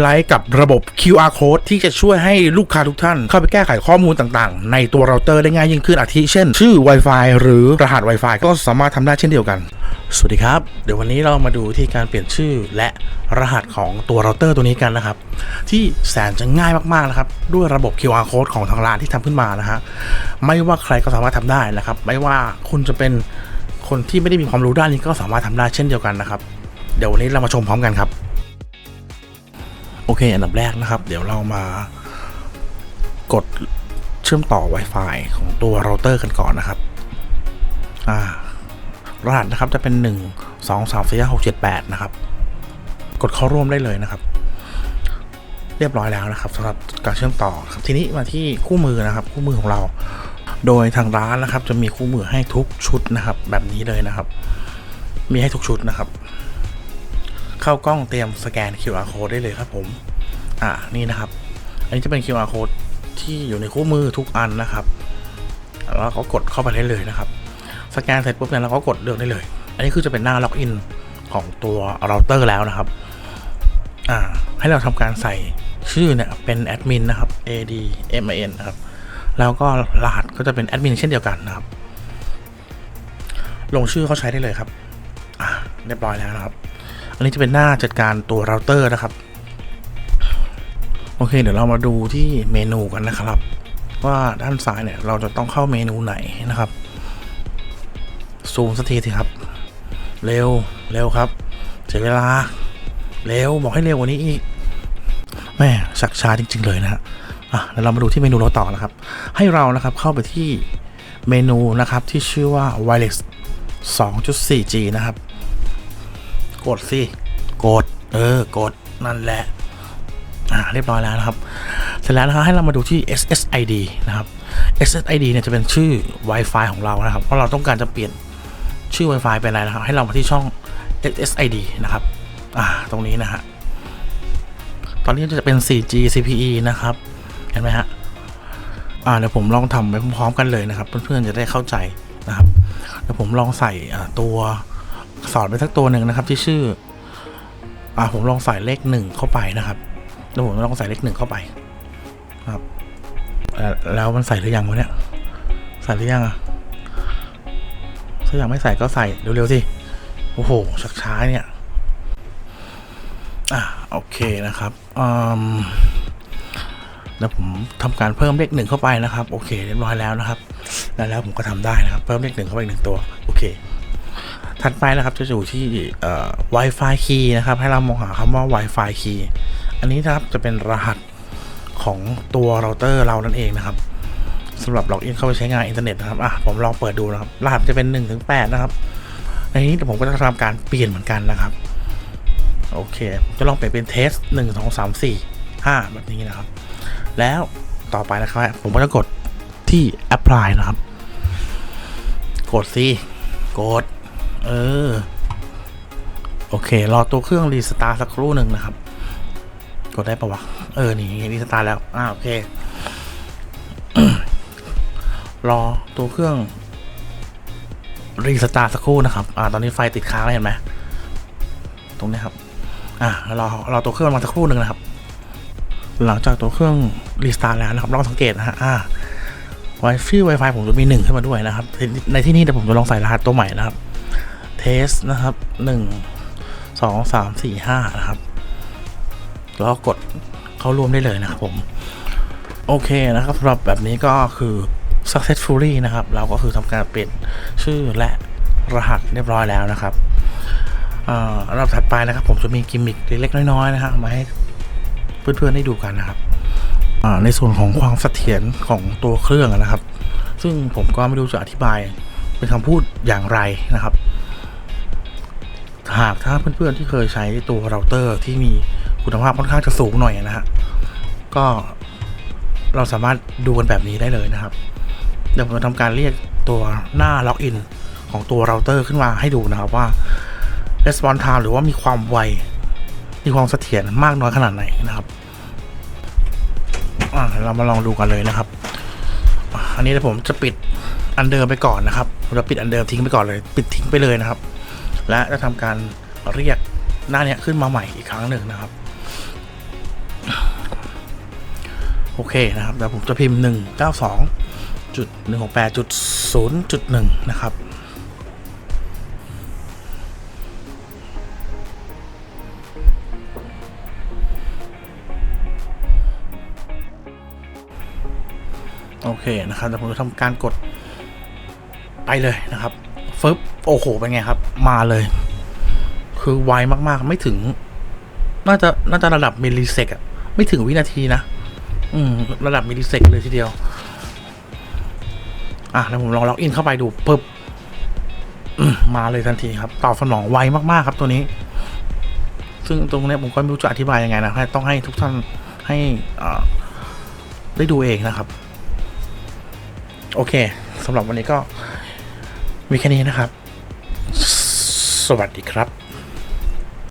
ไลท์กับระบบ QR code ที่จะช่วยให้ลูกค้าทุกท่าน เข้าไปแก้ไขข้อมูลต่างๆ ในตัวเราเตอร์ได้ง่ายยิ่งขึ้นอาทิเช่น ชื่อ Wi-Fi หรือรหัส Wi-Fi ก็สามารถทำได้เช่นเดียวกัน สวัสดีครับ เดี๋ยววันนี้เรามาดูที่การเปลี่ยนชื่อและรหัสของตัวเราเตอร์ตัวนี้กันนะครับ ที่แสนจะง่ายมากๆนะครับด้วยระบบ QR code ของทางร้านที่ทำขึ้นมานะฮะไม่ว่าใครก็สามารถทำได้นะครับ ไม่ว่าคุณจะเป็นคนที่ไม่ได้มีความรู้ด้านนี้ก็สามารถทำได้เช่นเดียวกันนะครับ เดี๋ยววันนี้เรามาชมพร้อมกันครับ โอเค อันดับแรกนะครับ เดี๋ยวเรามากดเชื่อมต่อ Wi-Fi ของตัวเราเตอร์กันก่อนนะครับ อ่ารหัสนะครับจะเป็น 1 2 3 4 5 6 7 8 นะครับ กดเข้าร่วมได้เลยนะครับ เรียบร้อยแล้วนะครับสำหรับการเชื่อมต่อครับทีนี้มาที่คู่มือนะครับ คู่มือของเรา โดยทางร้านนะครับ จะมีคู่มือให้ทุกชุดนะครับ แบบนี้เลยนะครับ มีให้ทุกชุดนะครับ เข้ากล้องเตรียมสแกน QR code ได้เลยครับผม อ่านี่นะครับ อันนี้จะเป็น QR code ที่อยู่ในคู่มือทุกอันนะครับแล้วก็กดเข้าไปได้เลยนะครับ สแกนเสร็จปุ๊บเนี่ยเราก็กดเลือกได้เลย อันนี้คือจะเป็นหน้าล็อกอินของตัวเราเตอร์แล้วนะครับ อ่า ให้เราทำการใส่ชื่อเนี่ยเป็นแอดมินนะครับ ad min นะครับ แล้วก็รหัสก็จะเป็นแอดมินเช่นเดียวกันนะครับ ลงชื่อเขาใช้ได้เลยครับ อ่าเรียบร้อยแล้วนะครับ นนี้จะเป็นหน้าจัดการตัวเราเตอร์นะครับ โอเค เดี๋ยวเรามาดูที่เมนูกันนะครับ ว่าด้านซ้ายเนี่ยเราจะต้องเข้าเมนูไหนนะครับ ซูมสักทีสิครับ เร็วเร็วครับเสียเวลา เร็วบอกให้เร็วกว่านี้อีกแม่ชักช้าจริง ๆ เลยนะฮะอะเดี๋ยวเรามาดูที่เมนูเราต่อนะครับ ให้เรานะครับเข้าไปที่เมนูนะครับที่ชื่อว่า wireless 2.4G นะครับ กดสิ กด เออ กด นั่นแหละ อ่า เรียบร้อยแล้วนะครับ เสร็จแล้วนะครับให้เรามาดูที่ SSID นะครับ SSID เนี่ยจะเป็นชื่อ Wi-Fi ของเรานะครับ เพราะเราต้องการจะเปลี่ยนชื่อ Wi-Fi เป็นอะไรนะครับ ให้เรามาที่ช่อง SSID นะครับ อ่า ตรงนี้นะฮะ ตอนนี้จะเป็น 4G CPE นะครับ เห็นไหมฮะ อ่า เดี๋ยวผมลองทำไปพร้อมๆกันเลยนะครับ เพื่อนๆจะได้เข้าใจนะครับ เดี๋ยวผมลองใส่อ่าตัว สอนไปสักตัวหนึ่งนะครับ ที่ชื่อ อ่าผมลองใส่เลขหนึ่งเข้าไปนะครับเดี๋ยวผมลองใส่เลขหนึ่งเข้าไป ครับ แล้วมันใส่หรือยังวะเนี่ย ใส่หรือยังอะถ้ายังไม่ใส่ก็ใส่เร็วๆสิ โอ้โห ชักช้าเนี่ย อะโอเคนะครับอืมแล้วผมทำการเพิ่มเลขหนึ่งเข้าไปนะครับ โอเคเรียบร้อยแล้วนะครับ แล้วแล้วผมก็ทำได้นะครับ เพิ่มเลขหนึ่งเข้าไปหนึ่งตัว โอเค ถัดไปนะครับจะอยู่ที่เอ่อ Wi-Fi key นะครับ ให้เรามองหาคำว่า Wi-Fi key อันนี้นะครับจะเป็นรหัสของตัวเราเตอร์เรานั่นเองนะครับสำหรับล็อกอินเข้าไปใช้งานอินเทอร์เน็ตนะครับอะผมลองเปิดดูนะครับ รหัสจะเป็น1ถึง8นะครับในนี้ผมก็จะทำการเปลี่ยนเหมือนกันนะครับโอเคผมจะลองเปลี่ยนเป็นเทสหนึ่งสองสามสี่ห้าแบบนี้นะครับ แล้วต่อไปนะครับ ผมก็จะกดที่ apply นะครับ กดสิกด เออ โอเค รอตัวเครื่องรีสตาร์สักครู่หนึ่งนะครับ กดได้ปะวะ เออ นี่รีสตาร์แล้ว อ่าโอเค รอตัวเครื่องรีสตาร์สักครู่นะครับ อ่า ตอนนี้ไฟติดค้างแล้วเห็นไหม ตรงนี้ครับ อ่ารอรอตัวเครื่องมาสักครู่หนึ่งนะครับ หลังจากตัวเครื่องรีสตาร์แล้วนะครับลองสังเกตนะฮะ อ่าไวฟิวไวไฟผมจะมีหนึ่งขึ้นมาด้วยนะครับ ในที่นี้เดี๋ยวผมจะลองใส่รหัสตัวใหม่นะครับ เทสนะครับหนึ่งสองสามสี่ห้านะครับ แล้วก็กดเข้าร่วมได้เลยนะครับผม โอเคนะครับสำหรับแบบนี้ก็คือ successfully นะครับ เราก็คือทำการเปลี่ยนชื่อและรหัสเรียบร้อยแล้วนะครับอันดับถัดไปนะครับ ผมจะมีกิมมิคเล็กๆน้อยๆนะฮะมาให้เพื่อนๆได้ดูกันนะครับในส่วนของความเสถียรของตัวเครื่องนะครับ ซึ่งผมก็ไม่รู้จะอธิบายเป็นคำพูดอย่างไรนะครับ หากถ้าเพื่อนๆที่เคยใช้ตัวเราเตอร์ที่มีคุณภาพค่อนข้างจะสูงหน่อยนะฮะก็เราสามารถดูกันแบบนี้ได้เลยนะครับ เดี๋ยวผมจะทำการเรียกตัวหน้าล็อกอินของตัวเราเตอร์ขึ้นมาให้ดูนะครับว่า response time หรือว่ามีความไว มีความเสถียรมากน้อยขนาดไหนนะครับอ่าเรามาลองดูกันเลยนะครับ อันนี้เดี๋ยวผมจะปิดอันเดิมไปก่อนนะครับผมจะปิดอันเดิมทิ้งไปก่อนเลย ปิดทิ้งไปเลยนะครับ และจะทำการเรียกหน้าเนี้ยขึ้นมาใหม่อีกครั้งหนึ่งนะครับ โอเคนะครับเดี๋ยวผมจะพิมพ์ 192จุด168จุด0จุด1นะครับโอเคนะครับเดี๋ยวผมจะทำการกดไปเลยนะครับฟึบ โอ้โห เป็นไงครับ มาเลย คือไวมากๆ ไม่ถึง น่าจะ น่าจะระดับมิลลิเซกอะไม่ถึงวินาทีนะ อืม ระดับมิลลิเซกเลยทีเดียว อะ แล้วผมลองล็อกอินเข้าไปดูปึ๊บมมาเลยทันทีครับ ตอบสนองไวมากๆครับตัวนี้ ซึ่งตรงนี้ผมก็ไม่รู้จะอธิบายยังไงนะ ต้องให้ทุกท่านให้ได้ดูเองนะครับ โอเคสำหรับวันนี้ก็มีแค่นี้นะครับ สวัสดีครับ